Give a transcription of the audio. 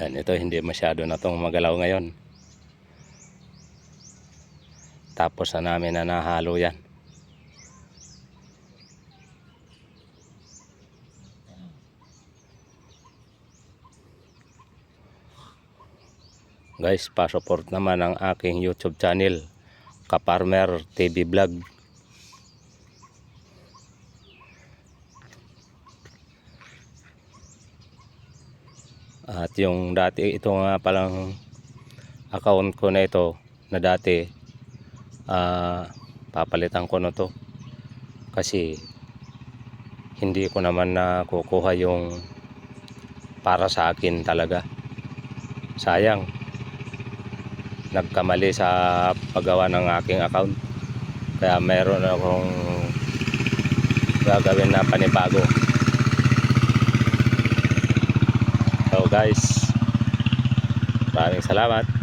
Yan, ito hindi masyado na tong magalaw ngayon. Tapos na namin na nahalo yan. Guys, pa-support naman ang aking YouTube channel, Kaparmer TV Vlog. At yung dati, ito nga palang account ko na ito na dati, ah, papalitan ko na to. Kasi hindi ko naman nakukuha yung para sa akin talaga. Sayang. Nagkamali sa paggawa ng aking account. Kaya meron akong gagawin na panibago. Salamat.